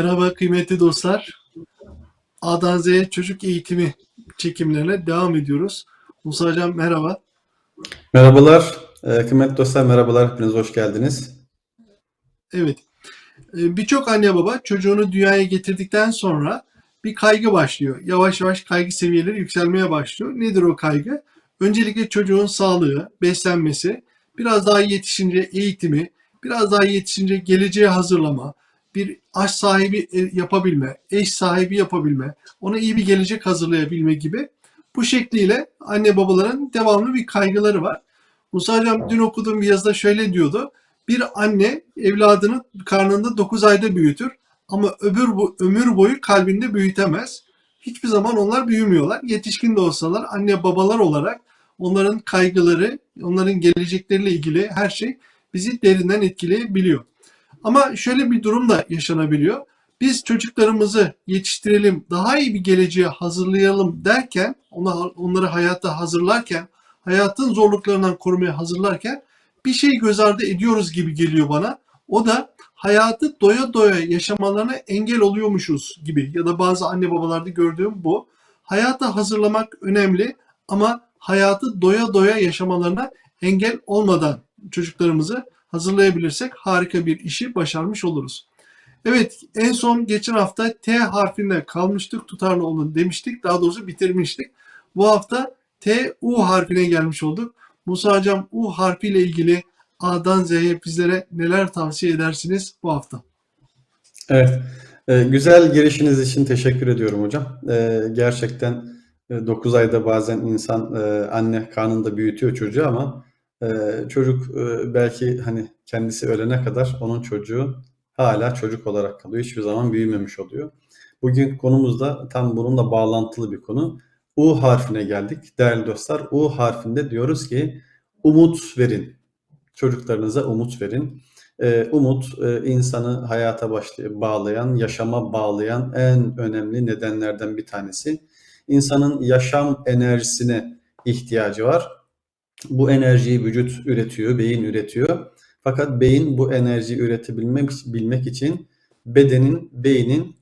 Merhaba kıymetli dostlar. A'dan Z'ye çocuk eğitimi çekimlerine devam ediyoruz. Musa Hocam merhaba. Merhabalar, e, kıymetli dostlar merhabalar, hepiniz hoş geldiniz. Evet. Ee, Birçok anne baba çocuğunu dünyaya getirdikten sonra bir kaygı başlıyor. Yavaş yavaş kaygı seviyeleri yükselmeye başlıyor. Nedir o kaygı? Öncelikle çocuğun sağlığı, beslenmesi, biraz daha yetişince eğitimi, biraz daha yetişince geleceğe hazırlama, bir aş sahibi e, yapabilme, eş sahibi yapabilme, ona iyi bir gelecek hazırlayabilme gibi bu şekliyle anne babaların devamlı bir kaygıları var. Musa Hocam dün okuduğum bir yazıda şöyle diyordu. Bir anne evladını karnında 9 ayda büyütür ama öbür bu ömür boyu kalbinde büyütemez. Hiçbir zaman onlar büyümüyorlar. Yetişkin de olsalar anne babalar olarak onların kaygıları, onların gelecekleriyle ilgili her şey bizi derinden etkileyebiliyor. Ama şöyle bir durum da yaşanabiliyor. Biz çocuklarımızı yetiştirelim, daha iyi bir geleceğe hazırlayalım derken, onları hayata hazırlarken, hayatın zorluklarından korumaya hazırlarken bir şey göz ardı ediyoruz gibi geliyor bana. O da hayatı doya doya yaşamalarına engel oluyormuşuz gibi ya da bazı anne babalarda gördüğüm bu. Hayata hazırlamak önemli ama hayatı doya doya yaşamalarına engel olmadan çocuklarımızı hazırlayabilirsek harika bir işi başarmış oluruz. Evet en son geçen hafta T harfinde kalmıştık tutarlı olun demiştik. Daha doğrusu bitirmiştik. Bu hafta T U harfine gelmiş olduk. Musa Hocam U harfiyle ilgili A'dan Z'ye bizlere neler tavsiye edersiniz bu hafta? Evet, e, güzel girişiniz için teşekkür ediyorum hocam. E, gerçekten 9 ayda bazen insan e, anne karnında büyütüyor çocuğu ama e, çocuk e, belki hani kendisi ölene kadar onun çocuğu hala çocuk olarak kalıyor. Hiçbir zaman büyümemiş oluyor. Bugün konumuz da tam bununla bağlantılı bir konu. U harfine geldik. Değerli dostlar, U harfinde diyoruz ki umut verin. Çocuklarınıza umut verin. Ee, umut e, insanı hayata bağlayan, yaşama bağlayan en önemli nedenlerden bir tanesi. İnsanın yaşam enerjisine ihtiyacı var. Bu enerjiyi vücut üretiyor, beyin üretiyor. Fakat beyin bu enerjiyi üretebilmek bilmek için bedenin, beynin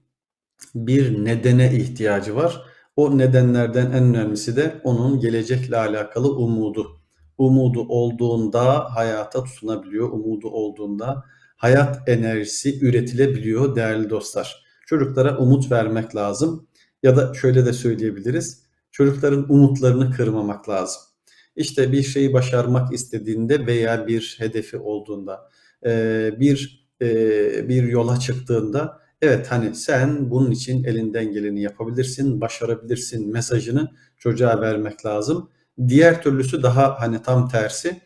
bir nedene ihtiyacı var. O nedenlerden en önemlisi de onun gelecekle alakalı umudu. Umudu olduğunda hayata tutunabiliyor. Umudu olduğunda hayat enerjisi üretilebiliyor değerli dostlar. Çocuklara umut vermek lazım. Ya da şöyle de söyleyebiliriz. Çocukların umutlarını kırmamak lazım. İşte bir şeyi başarmak istediğinde veya bir hedefi olduğunda, bir bir yola çıktığında evet hani sen bunun için elinden geleni yapabilirsin, başarabilirsin mesajını çocuğa vermek lazım. Diğer türlüsü daha hani tam tersi.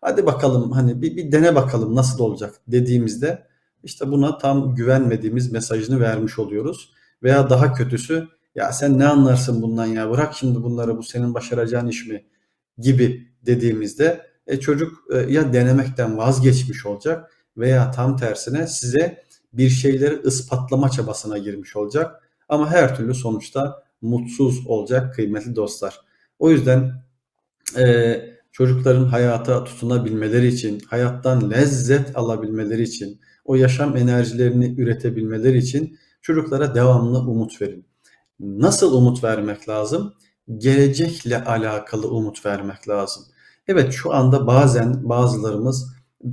Hadi bakalım hani bir, bir dene bakalım nasıl olacak dediğimizde işte buna tam güvenmediğimiz mesajını vermiş oluyoruz. Veya daha kötüsü ya sen ne anlarsın bundan ya bırak şimdi bunları bu senin başaracağın iş mi gibi dediğimizde e, çocuk e, ya denemekten vazgeçmiş olacak veya tam tersine size bir şeyleri ispatlama çabasına girmiş olacak. Ama her türlü sonuçta mutsuz olacak kıymetli dostlar. O yüzden e, çocukların hayata tutunabilmeleri için, hayattan lezzet alabilmeleri için, o yaşam enerjilerini üretebilmeleri için çocuklara devamlı umut verin. Nasıl umut vermek lazım? Gelecekle alakalı umut vermek lazım. Evet şu anda bazen bazılarımız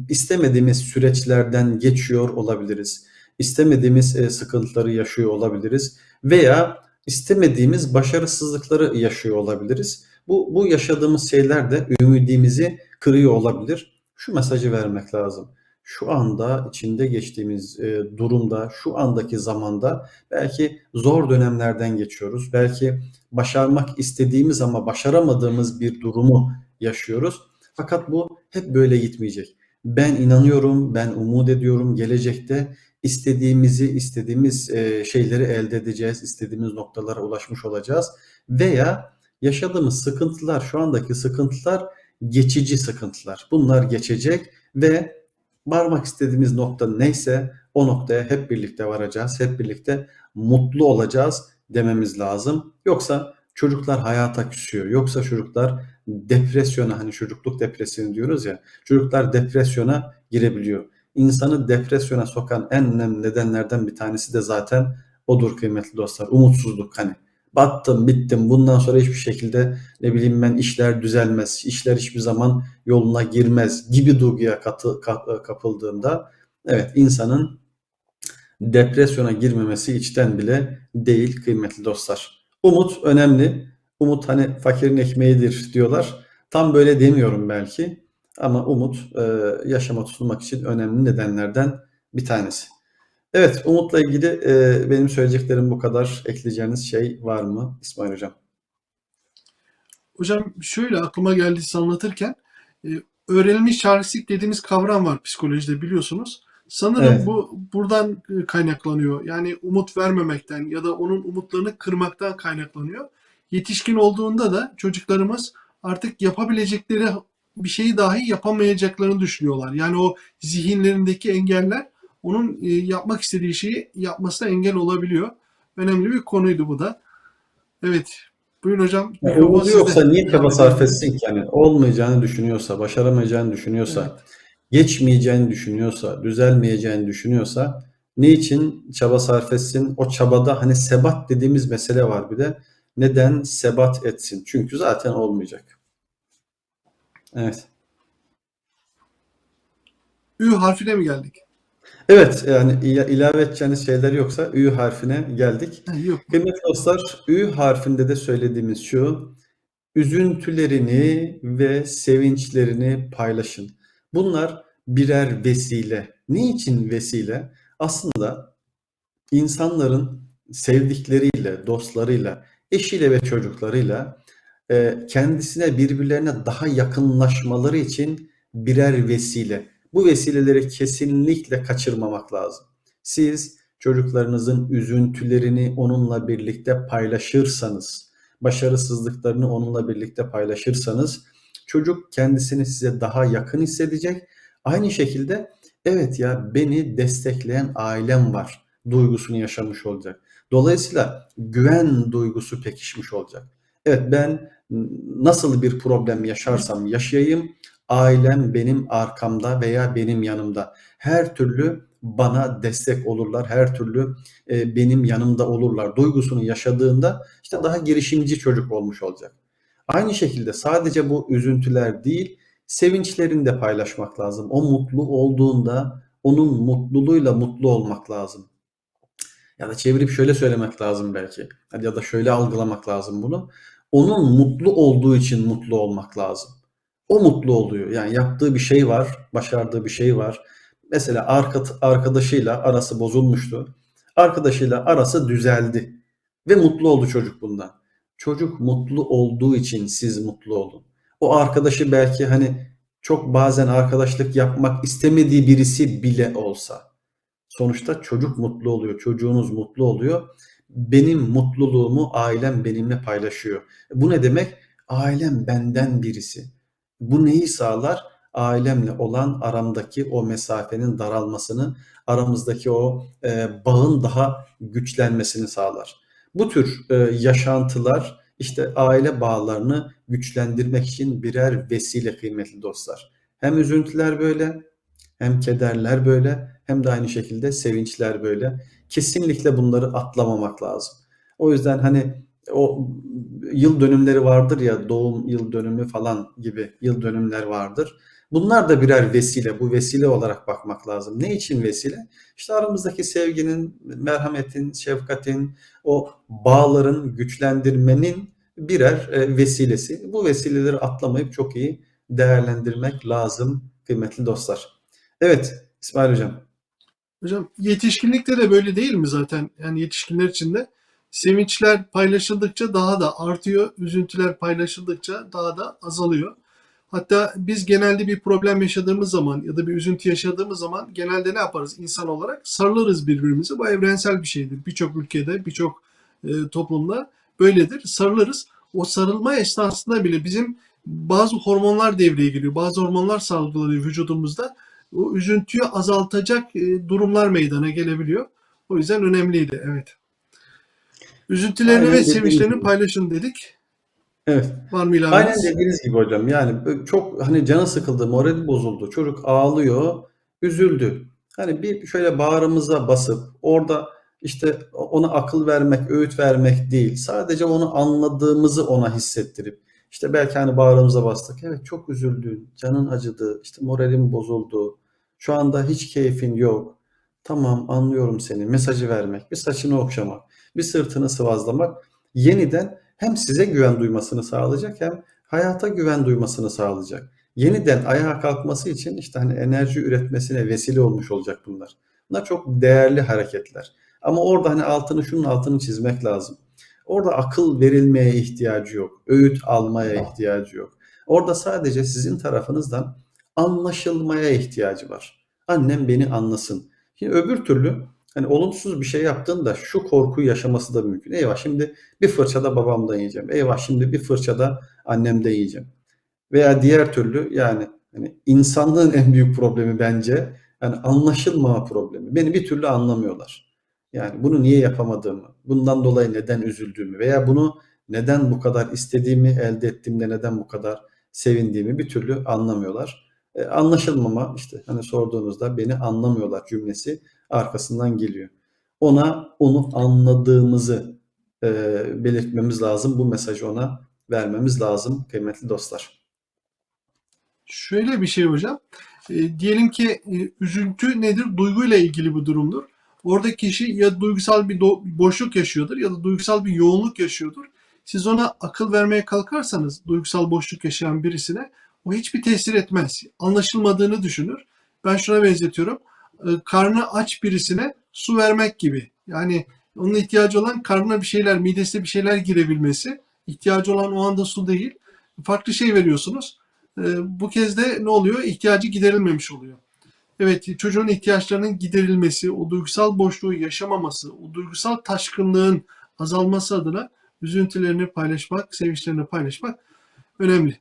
istemediğimiz süreçlerden geçiyor olabiliriz. İstemediğimiz e, sıkıntıları yaşıyor olabiliriz veya istemediğimiz başarısızlıkları yaşıyor olabiliriz. Bu, bu yaşadığımız şeyler de ümidimizi kırıyor olabilir. Şu mesajı vermek lazım. Şu anda içinde geçtiğimiz e, durumda, şu andaki zamanda belki zor dönemlerden geçiyoruz. Belki başarmak istediğimiz ama başaramadığımız bir durumu yaşıyoruz. Fakat bu hep böyle gitmeyecek. Ben inanıyorum, ben umut ediyorum gelecekte istediğimizi, istediğimiz e, şeyleri elde edeceğiz, istediğimiz noktalara ulaşmış olacağız veya yaşadığımız sıkıntılar, şu andaki sıkıntılar geçici sıkıntılar. Bunlar geçecek ve varmak istediğimiz nokta neyse o noktaya hep birlikte varacağız, hep birlikte mutlu olacağız dememiz lazım. Yoksa çocuklar hayata küsüyor. Yoksa çocuklar depresyona hani çocukluk depresyonu diyoruz ya çocuklar depresyona girebiliyor. insanı depresyona sokan en önemli nedenlerden bir tanesi de zaten odur kıymetli dostlar. Umutsuzluk hani. Battım, bittim. Bundan sonra hiçbir şekilde ne bileyim ben işler düzelmez. işler hiçbir zaman yoluna girmez gibi duyguya katı, ka- kapıldığımda evet insanın depresyona girmemesi içten bile değil kıymetli dostlar. Umut önemli. Umut hani fakirin ekmeğidir diyorlar. Tam böyle demiyorum belki. Ama umut yaşama tutunmak için önemli nedenlerden bir tanesi. Evet, umutla ilgili e, benim söyleyeceklerim bu kadar. Ekleyeceğiniz şey var mı İsmail Hocam? Hocam şöyle aklıma geldi siz anlatırken e, öğrenilmiş çaresizlik dediğimiz kavram var psikolojide biliyorsunuz. Sanırım Evet. bu buradan kaynaklanıyor. Yani umut vermemekten ya da onun umutlarını kırmaktan kaynaklanıyor. Yetişkin olduğunda da çocuklarımız artık yapabilecekleri bir şeyi dahi yapamayacaklarını düşünüyorlar. Yani o zihinlerindeki engeller onun e, yapmak istediği şeyi yapmasına engel olabiliyor. Önemli bir konuydu bu da. Evet. Buyurun hocam. Ya, Mikrofon umudu yoksa niye çaba sarf etsin ki? Yani olmayacağını düşünüyorsa, başaramayacağını düşünüyorsa, geçmeyeceğini düşünüyorsa, düzelmeyeceğini düşünüyorsa niçin çaba sarf etsin? O çabada hani sebat dediğimiz mesele var bir de. Neden sebat etsin? Çünkü zaten olmayacak. Evet. Ü harfine mi geldik? Evet yani ila- ilave edeceğiniz şeyler yoksa Ü harfine geldik. Ha, yok. Kıymetli dostlar, Ü harfinde de söylediğimiz şu, üzüntülerini ve sevinçlerini paylaşın. Bunlar birer vesile. Niçin vesile? Aslında insanların sevdikleriyle, dostlarıyla, eşiyle ve çocuklarıyla e, kendisine birbirlerine daha yakınlaşmaları için birer vesile. Bu vesileleri kesinlikle kaçırmamak lazım. Siz çocuklarınızın üzüntülerini onunla birlikte paylaşırsanız, başarısızlıklarını onunla birlikte paylaşırsanız çocuk kendisini size daha yakın hissedecek. Aynı şekilde evet ya beni destekleyen ailem var duygusunu yaşamış olacak. Dolayısıyla güven duygusu pekişmiş olacak. Evet ben nasıl bir problem yaşarsam yaşayayım ailem benim arkamda veya benim yanımda. Her türlü bana destek olurlar, her türlü e, benim yanımda olurlar duygusunu yaşadığında işte daha girişimci çocuk olmuş olacak. Aynı şekilde sadece bu üzüntüler değil, sevinçlerini de paylaşmak lazım. O mutlu olduğunda onun mutluluğuyla mutlu olmak lazım. Ya da çevirip şöyle söylemek lazım belki. Ya da şöyle algılamak lazım bunu. Onun mutlu olduğu için mutlu olmak lazım. O mutlu oluyor. Yani yaptığı bir şey var, başardığı bir şey var. Mesela arka, arkadaşıyla arası bozulmuştu. Arkadaşıyla arası düzeldi. Ve mutlu oldu çocuk bundan. Çocuk mutlu olduğu için siz mutlu olun. O arkadaşı belki hani çok bazen arkadaşlık yapmak istemediği birisi bile olsa. Sonuçta çocuk mutlu oluyor, çocuğunuz mutlu oluyor. Benim mutluluğumu ailem benimle paylaşıyor. Bu ne demek? Ailem benden birisi. Bu neyi sağlar? Ailemle olan aramdaki o mesafenin daralmasını, aramızdaki o e, bağın daha güçlenmesini sağlar. Bu tür e, yaşantılar işte aile bağlarını güçlendirmek için birer vesile kıymetli dostlar. Hem üzüntüler böyle, hem kederler böyle, hem de aynı şekilde sevinçler böyle. Kesinlikle bunları atlamamak lazım. O yüzden hani o yıl dönümleri vardır ya doğum yıl dönümü falan gibi yıl dönümler vardır. Bunlar da birer vesile. Bu vesile olarak bakmak lazım. Ne için vesile? İşte aramızdaki sevginin, merhametin, şefkatin, o bağların güçlendirmenin birer e, vesilesi. Bu vesileleri atlamayıp çok iyi değerlendirmek lazım kıymetli dostlar. Evet İsmail Hocam. Hocam yetişkinlikte de böyle değil mi zaten? Yani yetişkinler için de sevinçler paylaşıldıkça daha da artıyor, üzüntüler paylaşıldıkça daha da azalıyor. Hatta biz genelde bir problem yaşadığımız zaman ya da bir üzüntü yaşadığımız zaman genelde ne yaparız insan olarak? Sarılırız birbirimize. Bu evrensel bir şeydir. Birçok ülkede, birçok e, toplumda böyledir. Sarılırız. O sarılma esnasında bile bizim bazı hormonlar devreye giriyor. Bazı hormonlar salgılanıyor vücudumuzda. O üzüntüyü azaltacak e, durumlar meydana gelebiliyor. O yüzden önemliydi. Evet. Üzüntülerini Aynen ve sevinçlerini gibi. paylaşın dedik. Evet. Var mı Aynen ilaveniz? dediğiniz gibi hocam. Yani çok hani canı sıkıldı, morali bozuldu. Çocuk ağlıyor, üzüldü. Hani bir şöyle bağrımıza basıp orada işte ona akıl vermek, öğüt vermek değil. Sadece onu anladığımızı ona hissettirip işte belki hani bağrımıza bastık. Evet çok üzüldün, canın acıdı, işte moralin bozuldu. Şu anda hiç keyfin yok. Tamam anlıyorum seni. Mesajı vermek, bir saçını okşamak, bir sırtını sıvazlamak yeniden hem size güven duymasını sağlayacak hem hayata güven duymasını sağlayacak. Yeniden ayağa kalkması için işte hani enerji üretmesine vesile olmuş olacak bunlar. Bunlar çok değerli hareketler. Ama orada hani altını şunun altını çizmek lazım. Orada akıl verilmeye ihtiyacı yok. Öğüt almaya ihtiyacı yok. Orada sadece sizin tarafınızdan anlaşılmaya ihtiyacı var. Annem beni anlasın. Şimdi öbür türlü hani olumsuz bir şey yaptığında şu korkuyu yaşaması da mümkün. Eyvah şimdi bir fırçada babamdan yiyeceğim. Eyvah şimdi bir fırçada annemden yiyeceğim. Veya diğer türlü yani hani insanlığın en büyük problemi bence yani anlaşılmama problemi. Beni bir türlü anlamıyorlar. Yani bunu niye yapamadığımı, bundan dolayı neden üzüldüğümü veya bunu neden bu kadar istediğimi, elde ettiğimde neden bu kadar sevindiğimi bir türlü anlamıyorlar. E, anlaşılmama işte hani sorduğunuzda beni anlamıyorlar cümlesi arkasından geliyor. Ona onu anladığımızı e, belirtmemiz lazım. Bu mesajı ona vermemiz lazım kıymetli dostlar. Şöyle bir şey hocam. E, diyelim ki e, üzüntü nedir? Duyguyla ilgili bir durumdur. Orada kişi ya duygusal bir boşluk yaşıyordur ya da duygusal bir yoğunluk yaşıyordur. Siz ona akıl vermeye kalkarsanız duygusal boşluk yaşayan birisine o hiçbir tesir etmez. Anlaşılmadığını düşünür. Ben şuna benzetiyorum. E, karnı aç birisine su vermek gibi. Yani onun ihtiyacı olan karnına bir şeyler, midesine bir şeyler girebilmesi. İhtiyacı olan o anda su değil. Farklı şey veriyorsunuz. E, bu kez de ne oluyor? İhtiyacı giderilmemiş oluyor. Evet, çocuğun ihtiyaçlarının giderilmesi, o duygusal boşluğu yaşamaması, o duygusal taşkınlığın azalması adına üzüntülerini paylaşmak, sevinçlerini paylaşmak önemli.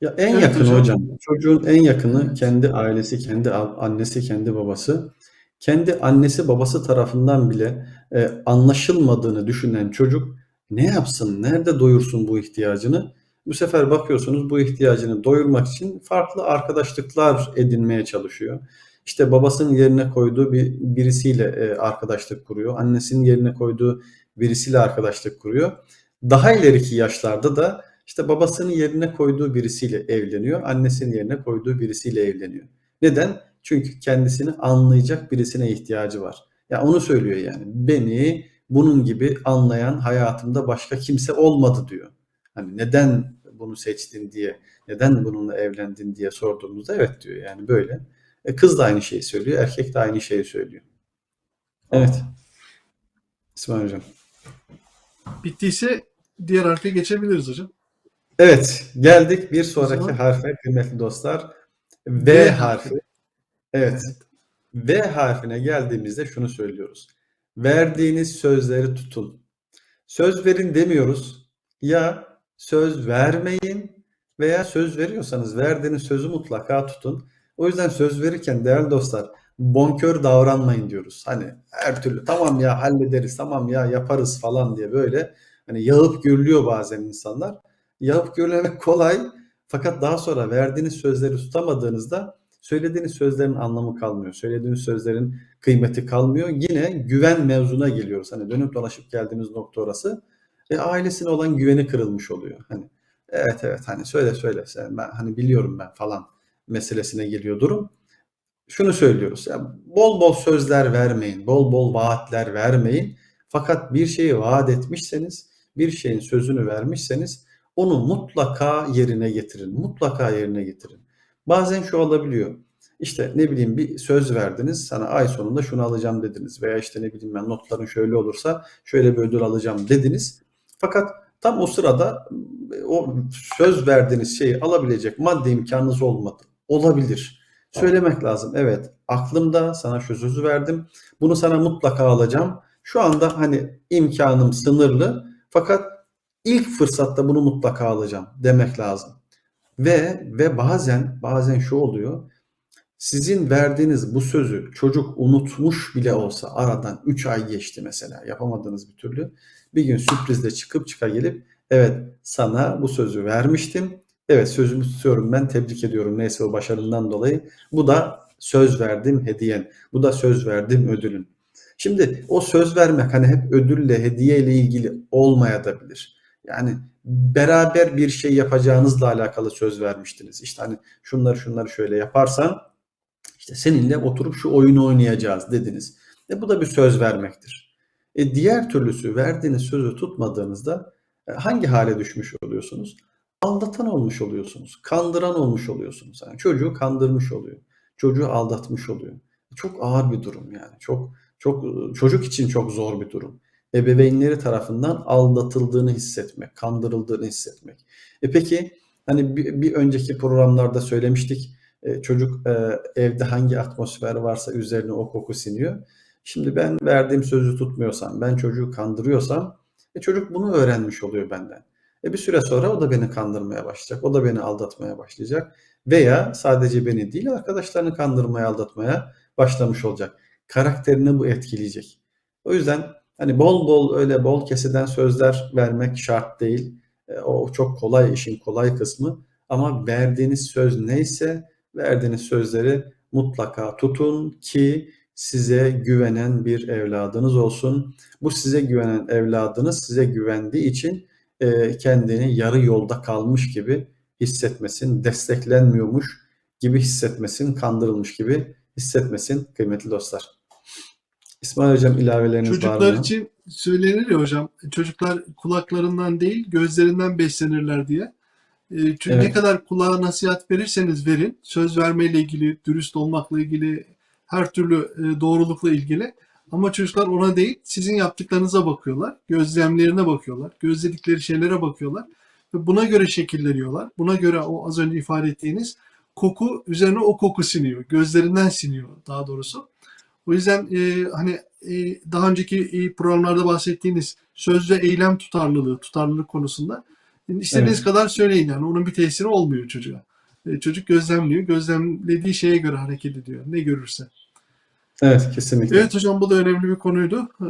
Ya en Evet yakın hocam. hocam. Çocuğun en yakını kendi ailesi, kendi annesi, kendi babası. Kendi annesi babası tarafından bile e, anlaşılmadığını düşünen çocuk ne yapsın, nerede doyursun bu ihtiyacını? Bu sefer bakıyorsunuz bu ihtiyacını doyurmak için farklı arkadaşlıklar edinmeye çalışıyor. İşte babasının yerine koyduğu bir birisiyle e, arkadaşlık kuruyor. Annesinin yerine koyduğu birisiyle arkadaşlık kuruyor. Daha ileriki yaşlarda da işte babasının yerine koyduğu birisiyle evleniyor, annesinin yerine koyduğu birisiyle evleniyor. Neden? Çünkü kendisini anlayacak birisine ihtiyacı var. Ya onu söylüyor yani. Beni bunun gibi anlayan hayatımda başka kimse olmadı diyor. Hani neden bunu seçtin diye, neden bununla evlendin diye sorduğumuzda evet diyor yani böyle. E, kız da aynı şeyi söylüyor, erkek de aynı şeyi söylüyor. Evet. İsmail Hocam. Bittiyse diğer harfe geçebiliriz hocam. Evet, geldik bir sonraki zaman- harfe kıymetli dostlar. V, V harfi. harfi. Evet. V harfine geldiğimizde şunu söylüyoruz. Verdiğiniz sözleri tutun. Söz verin demiyoruz. Ya söz vermeyin veya söz veriyorsanız verdiğiniz sözü mutlaka tutun. O yüzden söz verirken değerli dostlar bonkör davranmayın diyoruz. Hani her türlü tamam ya hallederiz, tamam ya yaparız falan diye böyle hani yağıp gürlüyor bazen insanlar. Yağıp gürlemek kolay fakat daha sonra verdiğiniz sözleri tutamadığınızda söylediğiniz sözlerin anlamı kalmıyor. Söylediğiniz sözlerin kıymeti kalmıyor. Yine güven mevzuna geliyoruz. Hani dönüp dolaşıp geldiğimiz nokta orası. E, ailesine olan güveni kırılmış oluyor. Hani evet evet hani söyle söyle sen ben hani biliyorum ben falan meselesine geliyor durum. Şunu söylüyoruz. Ya bol bol sözler vermeyin, bol bol vaatler vermeyin. Fakat bir şeyi vaat etmişseniz, bir şeyin sözünü vermişseniz onu mutlaka yerine getirin. Mutlaka yerine getirin. Bazen şu olabiliyor. İşte ne bileyim bir söz verdiniz sana ay sonunda şunu alacağım dediniz veya işte ne bileyim ben notların şöyle olursa şöyle bir ödül alacağım dediniz. Fakat tam o sırada o söz verdiğiniz şeyi alabilecek maddi imkanınız olmadı. Olabilir. Söylemek lazım. Evet aklımda sana şu sözü verdim. Bunu sana mutlaka alacağım. Şu anda hani imkanım sınırlı fakat ilk fırsatta bunu mutlaka alacağım demek lazım. Ve ve bazen bazen şu oluyor. Sizin verdiğiniz bu sözü çocuk unutmuş bile olsa aradan 3 ay geçti mesela yapamadığınız bir türlü. Bir gün sürprizle çıkıp çıka gelip evet sana bu sözü vermiştim. Evet sözümü tutuyorum ben tebrik ediyorum neyse o başarından dolayı. Bu da Söz verdim hediyen. Bu da söz verdim ödülün. Şimdi o söz vermek hani hep ödülle, hediyeyle ilgili olmayabilir. Yani beraber bir şey yapacağınızla alakalı söz vermiştiniz. İşte hani şunları şunları şöyle yaparsan işte seninle oturup şu oyunu oynayacağız dediniz. E bu da bir söz vermektir. E diğer türlüsü verdiğiniz sözü tutmadığınızda e, hangi hale düşmüş oluyorsunuz? Aldatan olmuş oluyorsunuz. Kandıran olmuş oluyorsunuz. Yani çocuğu kandırmış oluyor. Çocuğu aldatmış oluyor. Çok ağır bir durum yani. Çok çok çocuk için çok zor bir durum. Ebeveynleri tarafından aldatıldığını hissetmek, kandırıldığını hissetmek. E peki hani bir, bir önceki programlarda söylemiştik. E, çocuk e, evde hangi atmosfer varsa üzerine o koku siniyor. Şimdi ben verdiğim sözü tutmuyorsam, ben çocuğu kandırıyorsam e, çocuk bunu öğrenmiş oluyor benden. E bir süre sonra o da beni kandırmaya başlayacak. O da beni aldatmaya başlayacak. Veya sadece beni değil arkadaşlarını kandırmaya, aldatmaya başlamış olacak. Karakterini bu etkileyecek. O yüzden hani bol bol öyle bol keseden sözler vermek şart değil. E, o çok kolay işin kolay kısmı. Ama verdiğiniz söz neyse verdiğiniz sözleri mutlaka tutun ki size güvenen bir evladınız olsun. Bu size güvenen evladınız size güvendiği için e, kendini yarı yolda kalmış gibi hissetmesin, desteklenmiyormuş gibi hissetmesin, kandırılmış gibi hissetmesin kıymetli dostlar. İsmail Hocam ilaveleriniz var Çocuklar mı? için söylenir ya hocam, çocuklar kulaklarından değil gözlerinden beslenirler diye. E, Çünkü Evet. ne kadar kulağa nasihat verirseniz verin, söz vermeyle ilgili, dürüst olmakla ilgili, her türlü e, doğrulukla ilgili. Ama çocuklar ona değil, sizin yaptıklarınıza bakıyorlar, gözlemlerine bakıyorlar, gözledikleri şeylere bakıyorlar ve buna göre şekilleniyorlar. Buna göre o az önce ifade ettiğiniz koku üzerine o koku siniyor, gözlerinden siniyor daha doğrusu. O yüzden e, hani e, daha önceki e, programlarda bahsettiğiniz söz ve eylem tutarlılığı, tutarlılık konusunda istediğiniz Evet. kadar söyleyin yani onun bir tesiri olmuyor çocuğa. E, çocuk gözlemliyor, gözlemlediği şeye göre hareket ediyor, ne görürse. Evet kesinlikle. Evet hocam bu da önemli bir konuydu. E,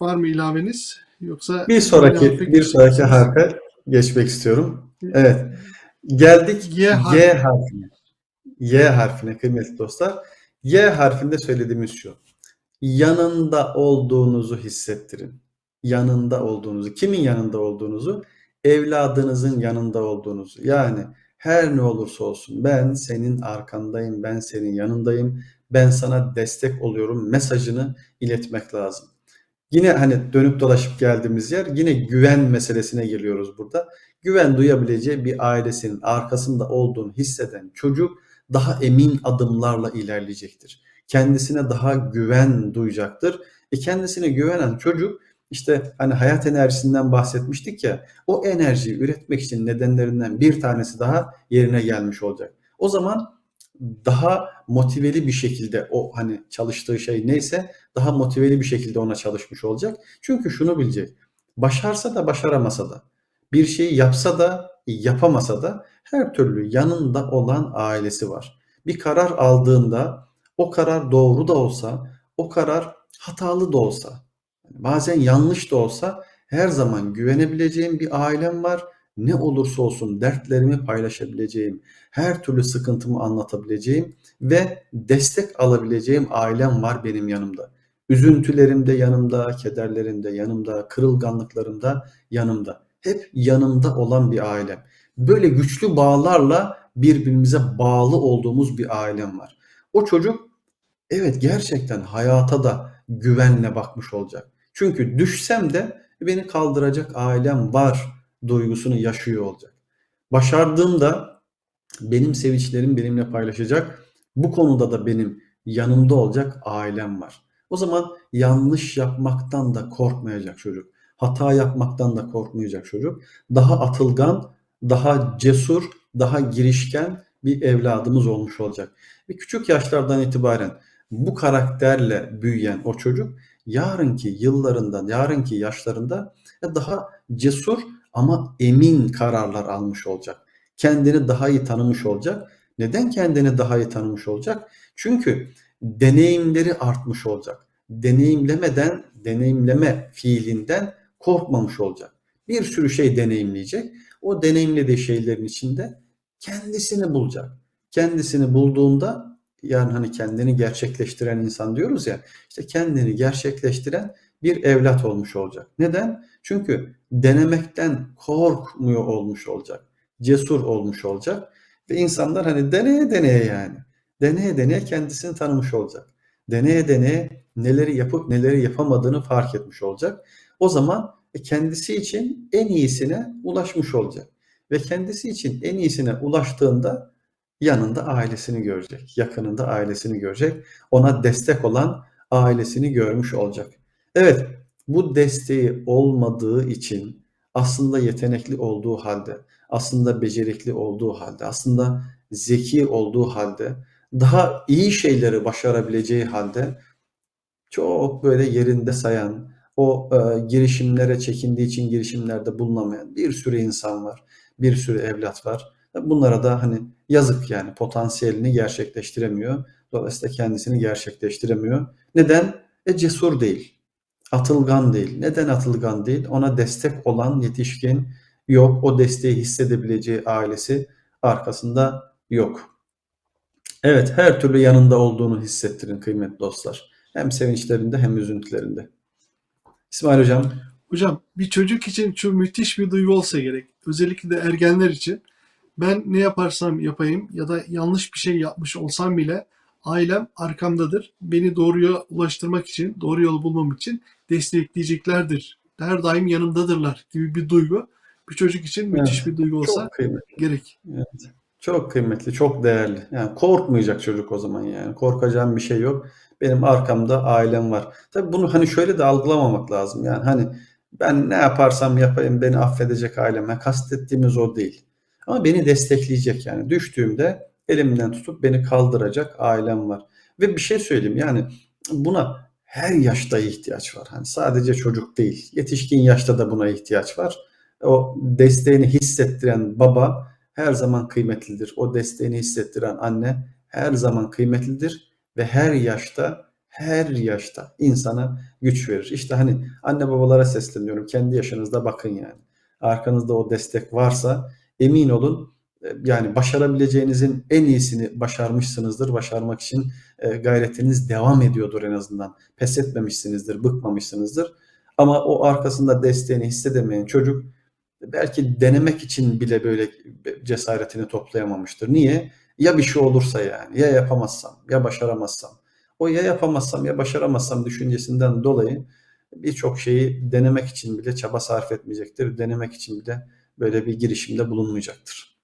var mı ilaveniz? Yoksa Bir sonraki bir sonraki harfe geçmek istiyorum. Evet. Geldik Y harfi. Y harfine. Y harfine kıymetli dostlar. Y harfinde söylediğimiz şu. Yanında olduğunuzu hissettirin. Yanında olduğunuzu. Kimin yanında olduğunuzu? Evladınızın yanında olduğunuzu. Yani her ne olursa olsun ben senin arkandayım, ben senin yanındayım, ben sana destek oluyorum mesajını iletmek lazım. Yine hani dönüp dolaşıp geldiğimiz yer yine güven meselesine geliyoruz burada. Güven duyabileceği bir ailesinin arkasında olduğunu hisseden çocuk daha emin adımlarla ilerleyecektir. Kendisine daha güven duyacaktır. E kendisine güvenen çocuk işte hani hayat enerjisinden bahsetmiştik ya o enerjiyi üretmek için nedenlerinden bir tanesi daha yerine gelmiş olacak. O zaman daha motiveli bir şekilde o hani çalıştığı şey neyse daha motiveli bir şekilde ona çalışmış olacak. Çünkü şunu bilecek. Başarsa da başaramasa da bir şeyi yapsa da yapamasa da her türlü yanında olan ailesi var. Bir karar aldığında o karar doğru da olsa, o karar hatalı da olsa, bazen yanlış da olsa her zaman güvenebileceğim bir ailem var. Ne olursa olsun dertlerimi paylaşabileceğim, her türlü sıkıntımı anlatabileceğim ve destek alabileceğim ailem var benim yanımda. Üzüntülerimde yanımda, kederlerimde yanımda, kırılganlıklarımda yanımda. Hep yanımda olan bir ailem. Böyle güçlü bağlarla birbirimize bağlı olduğumuz bir ailem var. O çocuk evet gerçekten hayata da güvenle bakmış olacak. Çünkü düşsem de beni kaldıracak ailem var duygusunu yaşıyor olacak. Başardığımda benim sevinçlerim benimle paylaşacak. Bu konuda da benim yanımda olacak ailem var. O zaman yanlış yapmaktan da korkmayacak çocuk. Hata yapmaktan da korkmayacak çocuk. Daha atılgan, daha cesur, daha girişken bir evladımız olmuş olacak. Ve küçük yaşlardan itibaren bu karakterle büyüyen o çocuk yarınki yıllarında, yarınki yaşlarında daha cesur ama emin kararlar almış olacak. Kendini daha iyi tanımış olacak. Neden kendini daha iyi tanımış olacak? Çünkü deneyimleri artmış olacak. Deneyimlemeden, deneyimleme fiilinden korkmamış olacak. Bir sürü şey deneyimleyecek. O deneyimlediği şeylerin içinde kendisini bulacak. Kendisini bulduğunda yani hani kendini gerçekleştiren insan diyoruz ya işte kendini gerçekleştiren bir evlat olmuş olacak. Neden? Çünkü denemekten korkmuyor olmuş olacak. Cesur olmuş olacak. Ve insanlar hani deneye deneye yani. Deneye deneye kendisini tanımış olacak. Deneye deneye neleri yapıp neleri yapamadığını fark etmiş olacak. O zaman kendisi için en iyisine ulaşmış olacak. Ve kendisi için en iyisine ulaştığında yanında ailesini görecek. Yakınında ailesini görecek. Ona destek olan ailesini görmüş olacak. Evet, bu desteği olmadığı için aslında yetenekli olduğu halde, aslında becerikli olduğu halde, aslında zeki olduğu halde, daha iyi şeyleri başarabileceği halde çok böyle yerinde sayan, o e, girişimlere çekindiği için girişimlerde bulunamayan bir sürü insan var, bir sürü evlat var. Bunlara da hani yazık yani potansiyelini gerçekleştiremiyor. Dolayısıyla kendisini gerçekleştiremiyor. Neden? E cesur değil. Atılgan değil. Neden atılgan değil? Ona destek olan yetişkin yok. O desteği hissedebileceği ailesi arkasında yok. Evet, her türlü yanında olduğunu hissettirin kıymetli dostlar. Hem sevinçlerinde hem üzüntülerinde. İsmail Hocam, Hocam bir çocuk için şu müthiş bir duygu olsa gerek. Özellikle de ergenler için. Ben ne yaparsam yapayım ya da yanlış bir şey yapmış olsam bile ailem arkamdadır. Beni doğruya ulaştırmak için, doğru yolu bulmam için destekleyeceklerdir. Her daim yanımdadırlar gibi bir duygu. Bir çocuk için müthiş bir duygu olsa çok kıymetli. gerek. Çok kıymetli, çok değerli. Yani korkmayacak çocuk o zaman yani. Korkacağım bir şey yok. Benim arkamda ailem var. Tabii bunu hani şöyle de algılamamak lazım. Yani hani ben ne yaparsam yapayım beni affedecek ailem. Yani kastettiğimiz o değil. Ama beni destekleyecek yani. Düştüğümde elimden tutup beni kaldıracak ailem var. Ve bir şey söyleyeyim yani buna her yaşta ihtiyaç var. Hani sadece çocuk değil. Yetişkin yaşta da buna ihtiyaç var. O desteğini hissettiren baba her zaman kıymetlidir. O desteğini hissettiren anne her zaman kıymetlidir ve her yaşta her yaşta insana güç verir. İşte hani anne babalara sesleniyorum. Kendi yaşınızda bakın yani. Arkanızda o destek varsa emin olun e, yani başarabileceğinizin en iyisini başarmışsınızdır. Başarmak için e, gayretiniz devam ediyordur en azından. Pes etmemişsinizdir, bıkmamışsınızdır. Ama o arkasında desteğini hissedemeyen çocuk belki denemek için bile böyle cesaretini toplayamamıştır. Niye? Ya bir şey olursa yani, ya yapamazsam, ya başaramazsam. O ya yapamazsam ya başaramazsam düşüncesinden dolayı birçok şeyi denemek için bile çaba sarf etmeyecektir. Denemek için bile böyle bir girişimde bulunmayacaktır.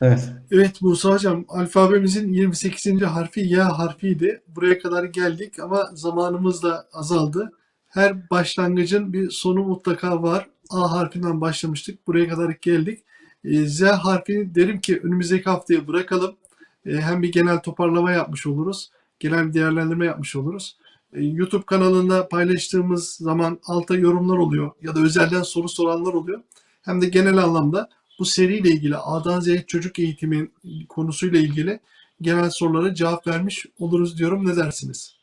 Evet. Evet Musa Hocam, alfabemizin 28. harfi Y harfiydi. Buraya kadar geldik ama zamanımız da azaldı. Her başlangıcın bir sonu mutlaka var. A harfinden başlamıştık. Buraya kadar geldik. E, Z harfini derim ki önümüzdeki haftaya bırakalım. E, hem bir genel toparlama yapmış oluruz. Genel bir değerlendirme yapmış oluruz. E, YouTube kanalında paylaştığımız zaman alta yorumlar oluyor ya da özelden soru soranlar oluyor. Hem de genel anlamda bu seriyle ilgili A'dan Z'ye çocuk eğitimi konusuyla ilgili genel sorulara cevap vermiş oluruz diyorum. Ne dersiniz?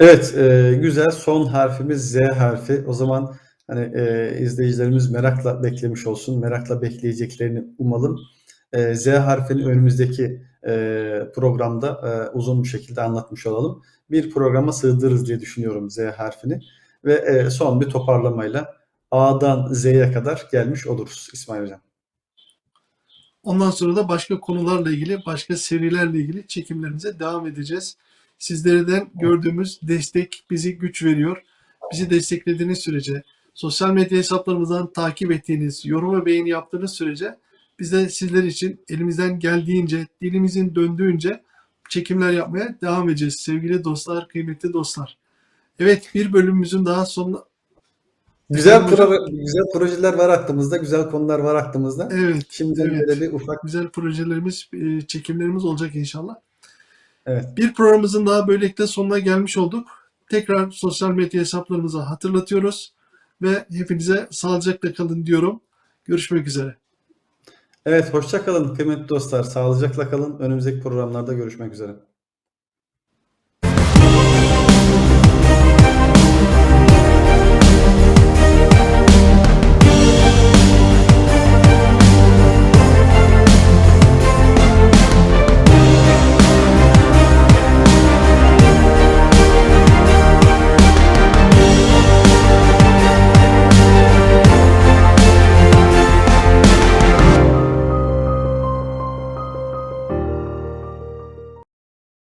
Evet, e, güzel. Son harfimiz Z harfi. O zaman hani e, izleyicilerimiz merakla beklemiş olsun. Merakla bekleyeceklerini umalım. E, Z harfini önümüzdeki e, programda e, uzun bir şekilde anlatmış olalım. Bir programa sığdırırız diye düşünüyorum Z harfini. Ve e, son bir toparlamayla A'dan Z'ye kadar gelmiş oluruz İsmail Hocam. Ondan sonra da başka konularla ilgili, başka serilerle ilgili çekimlerimize devam edeceğiz. Sizlerden gördüğümüz destek bizi güç veriyor. Bizi desteklediğiniz sürece, sosyal medya hesaplarımızdan takip ettiğiniz, yorum ve beğeni yaptığınız sürece biz de sizler için elimizden geldiğince, dilimizin döndüğünce çekimler yapmaya devam edeceğiz. Sevgili dostlar, kıymetli dostlar. Evet, bir bölümümüzün daha sonuna... Güzel, pro- güzel projeler var aklımızda, güzel konular var aklımızda. Evet, Şimdi evet. böyle bir ufak Güzel projelerimiz, e, çekimlerimiz olacak inşallah. evet Bir programımızın daha böylelikle sonuna gelmiş olduk. Tekrar sosyal medya hesaplarımızı hatırlatıyoruz ve hepinize sağlıcakla kalın diyorum. Görüşmek üzere. Evet, hoşça kalın kıymetli dostlar. Sağlıcakla kalın. Önümüzdeki programlarda görüşmek üzere.